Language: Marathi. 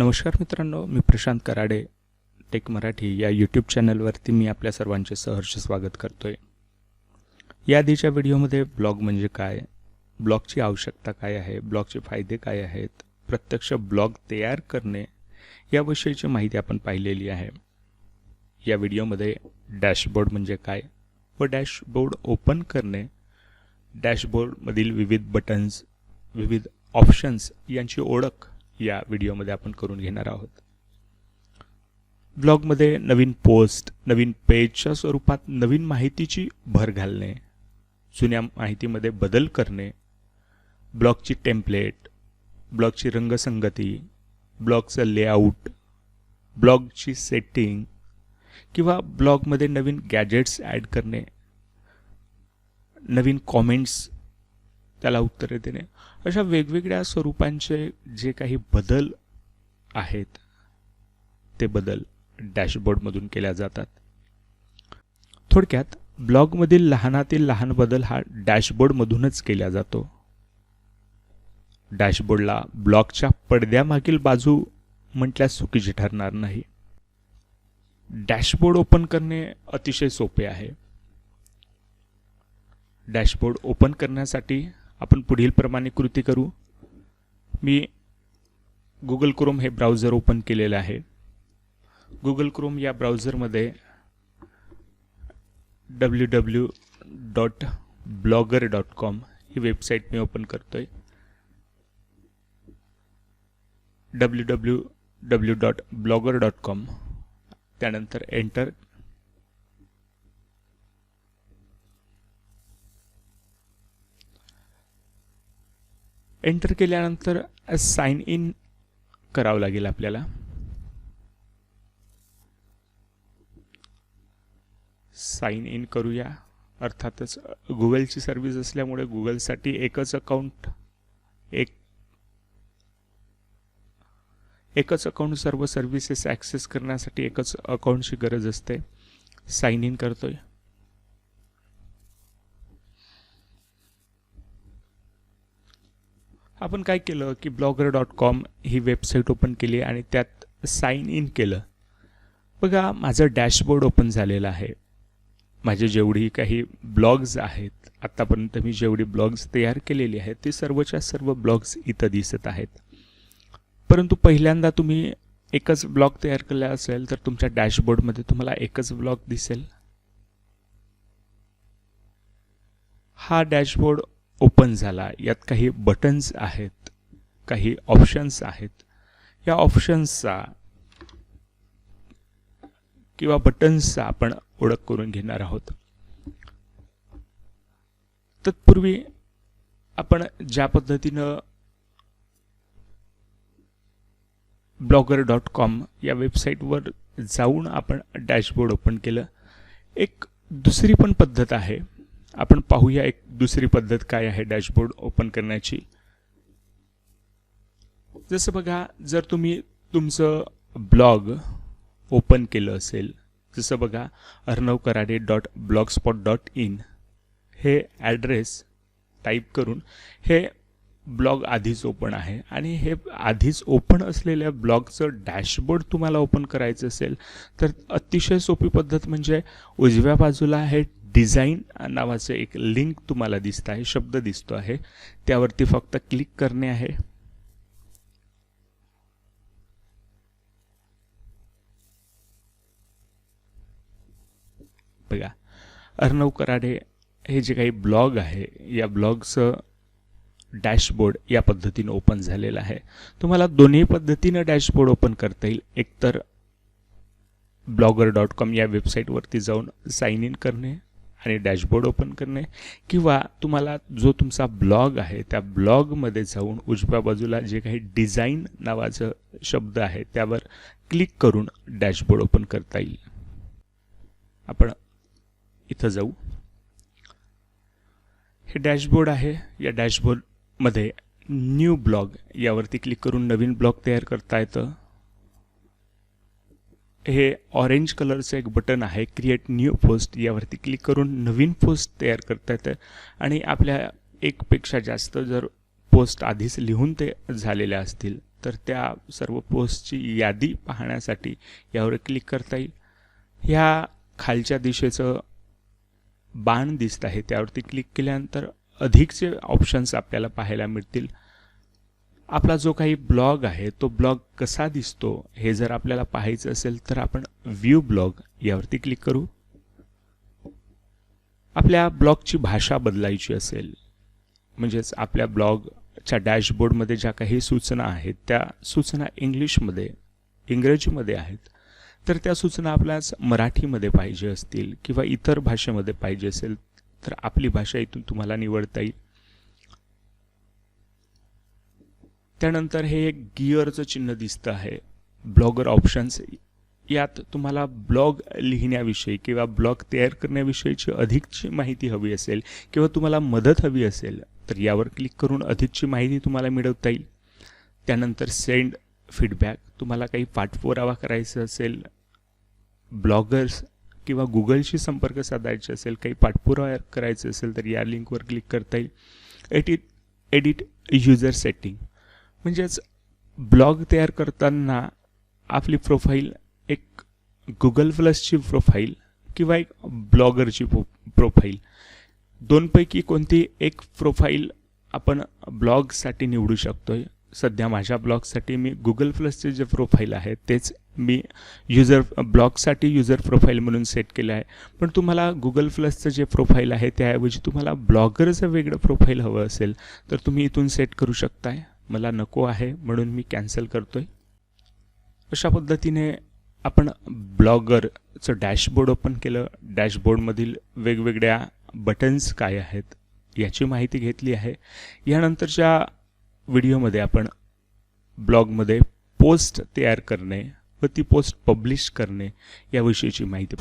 नमस्कार मित्रांनो मी प्रशांत कराडे टेक मराठी या यूट्यूब चॅनलवरती मी आपल्या सर्वांचे सहर्ष स्वागत करतोय. या आधीच्या व्हिडिओमध्ये ब्लॉग म्हणजे काय ब्लॉगची आवश्यकता काय आहे ब्लॉगचे फायदे काय आहेत प्रत्यक्ष ब्लॉग तयार करणे याविषयीची माहिती आपण पाहिलेली आहे. या व्हिडिओमध्ये डॅशबोर्ड म्हणजे काय व डॅशबोर्ड ओपन करणे डॅशबोर्डमधील विविध बटन्स विविध ऑप्शन्स यांची ओळख या व्हिडिओमध्ये आपण करून घेणार आहोत. ब्लॉगमध्ये नवीन पोस्ट नवीन पेजच्या स्वरूपात नवीन माहितीची भर घालणे जुन्या माहितीमध्ये बदल करणे ब्लॉगची टेम्पलेट ब्लॉगची रंगसंगती ब्लॉगचं लेआउट ब्लॉगची सेटिंग किंवा ब्लॉगमध्ये नवीन गॅजेट्स ॲड करणे नवीन कॉमेंट्स त्याला उत्तरे देणे. अशा वेगवेगळ्या स्वरूपांचे जे काही बदल आहेत ते बदल डॅशबोर्डमधून केल्या जातात. थोडक्यात ब्लॉगमधील लहानातील लहान बदल हा डॅशबोर्डमधूनच केला जातो. डॅशबोर्डला ब्लॉगच्या पडद्यामागील बाजू म्हटल्यास चुकीचे ठरणार नाही. डॅशबोर्ड ओपन करणे अतिशय सोपे आहे. डॅशबोर्ड ओपन करण्यासाठी आपण पुढील प्रमाणे कृती करू. मी गुगल क्रोम हे ब्राउझर ओपन केलेलं आहे. गुगल क्रोम या ब्राउझरमध्ये W W dot blogger dot com ही वेबसाईट मी ओपन करतो आहे W W W dot blogger dot com त्यानंतर एंटर एंटर केल्यानंतर साइन इन करावं लागेल आपल्याला. साइन इन करूया. अर्थातच गुगलची सर्व्हिस असल्यामुळे गुगलसाठी एकच अकाउंट एक एकच अकाउंट सर्व सर्व्हिसेस ॲक्सेस करण्यासाठी एकच अकाउंटची गरज असते. साइन इन करतोय. आपण काय केलं की ब्लॉगर डॉट कॉम ही वेबसाईट ओपन केली आणि त्यात साइन इन केलं. बघा माझं डॅशबोर्ड ओपन झालेलं आहे. माझे जेवढी काही ब्लॉग्स आहेत आत्तापर्यंत मी जेवढी ब्लॉग्स तयार केलेली आहेत ते सर्वच्या सर्व ब्लॉग्स इथं दिसत आहेत. परंतु पहिल्यांदा तुम्ही एकच ब्लॉग तयार केला असेल तर तुमच्या डॅशबोर्डमध्ये तुम्हाला एकच ब्लॉग दिसेल. हा डॅशबोर्ड ओपन झाला. यात काही बटन्स आहेत काही ऑप्शन्स आहेत. या ऑप्शन्सचा किंवा बटन्सचा आपण ओळख करून घेणार आहोत. तत्पूर्वी आपण ज्या पद्धतीनं ब्लॉगर डॉट कॉम या वेबसाईटवर जाऊन आपण डॅशबोर्ड ओपन केलं एक दुसरी पण पद्धत आहे. आपण पाहूया एक दुसरी पद्धत काय आहे डॅशबोर्ड ओपन करण्याची. जसं बघा जर तुम्ही तुमचं ब्लॉग ओपन केलं असेल जसं बघा Arnav Karade dot blog spot dot in हे ॲड्रेस टाईप करून हे ब्लॉग आधीच ओपन आहे आणि हे आधीच ओपन असलेल्या ब्लॉगचं डॅशबोर्ड तुम्हाला ओपन करायचं असेल तर अतिशय सोपी पद्धत म्हणजे उजव्या बाजूला हे डिझाईन नावाचं एक लिंक तुम्हाला दिसत आहे शब्द दिसतो आहे. त्यावरती फक्त क्लिक करणे आहे. बघा अर्णव कराडे हे जे काही ब्लॉग आहे या ब्लॉगचं डॅशबोर्ड या पद्धतीनं ओपन झालेलं आहे. तुम्हाला दोन्ही पद्धतीनं डॅशबोर्ड ओपन करता येईल. एकतर ब्लॉगर डॉट कॉम या वेबसाईटवरती जाऊन साइन इन करणे आणि डॅशबोर्ड ओपन करणे किंवा तुम्हाला जो तुमचा ब्लॉग आहे त्या ब्लॉगमध्ये जाऊन उजव्या बाजूला जे काही डिझाईन नावाचं शब्द आहे त्यावर क्लिक करून डॅशबोर्ड ओपन करता येईल. आपण इथं जाऊ. हे डॅशबोर्ड आहे. या डॅशबोर्डमध्ये न्यू ब्लॉग यावरती क्लिक करून नवीन ब्लॉग तयार करता येतं. हे ऑरेंज कलरचं एक बटन आहे क्रिएट न्यू पोस्ट यावरती क्लिक करून नवीन पोस्ट तयार करता येतं आणि आपल्या एकपेक्षा जास्त जर पोस्ट आधीच लिहून ते झालेल्या असतील तर त्या सर्व पोस्टची यादी पाहण्यासाठी यावर क्लिक करता येईल. ह्या खालच्या दिशेचं बाण दिसत आहे. त्यावरती क्लिक केल्यानंतर अधिकचे ऑप्शन्स आपल्याला पाहायला मिळतील. आपला जो काही ब्लॉग आहे तो ब्लॉग कसा दिसतो हे जर आपल्याला पाहायचं असेल तर आपण व्ह्यू ब्लॉग यावरती क्लिक करू. आपल्या ब्लॉगची भाषा बदलायची असेल म्हणजेच आपल्या ब्लॉगच्या डॅशबोर्डमध्ये ज्या काही सूचना आहेत त्या सूचना इंग्लिशमध्ये इंग्रजीमध्ये आहेत तर त्या सूचना आपल्याच मराठीमध्ये पाहिजे असतील किंवा इतर भाषेमध्ये पाहिजे असेल तर आपली भाषा इथून तुम्हाला निवडता येईल. त्यानंतर हे एक गिअरचं चिन्ह दिसतं आहे. Blogger options. यात तुम्हाला ब्लॉग लिहिण्याविषयी किंवा ब्लॉग तयार करण्याविषयीची अधिकची माहिती हवी असेल किंवा तुम्हाला मदत हवी असेल तर यावर क्लिक करून अधिकची माहिती तुम्हाला मिळवता येईल. त्यानंतर सेंड फीडबॅक. तुम्हाला काही पाठपुरावा करायचा असेल ब्लॉगर्स किंवा गुगलशी संपर्क साधायचे असेल काही पाठपुरावा करायचे असेल तर या लिंकवर क्लिक करता येईल. Edit edit user setting. म्हणजेच ब्लॉग तयार करताना आपली प्रोफाईल एक गुगल प्लसची प्रोफाईल किंवा एक ब्लॉगरची प्रो प्रोफाईल. दोनपैकी कोणती एक प्रोफाईल आपण ब्लॉगसाठी निवडू शकतो आहे सध्या माझ्या ब्लॉगसाठी मी गुगल प्लसचे जे प्रोफाईल आहे तेच मी युजर ब्लॉगसाठी युजर प्रोफाईल म्हणून सेट केलं आहे. पण तुम्हाला गुगल प्लसचं जे प्रोफाईल आहे त्याऐवजी तुम्हाला ब्लॉगरचं वेगळं प्रोफाईल हवं असेल तर तुम्ही इथून सेट करू शकताय. मला नको आहे म्हणून मी कॅन्सल करतो आहे अशा पद्धतीने आपण ब्लॉगरचं डॅशबोर्ड ओपन केलं. डॅशबोर्डमधील वेगवेगळ्या बटन्स काय आहेत याची माहिती घेतली आहे. यानंतरच्या व्हिडिओमध्ये आपण ब्लॉगमध्ये पोस्ट तयार करणे व ती पोस्ट पब्लिश करणे याविषयीची माहिती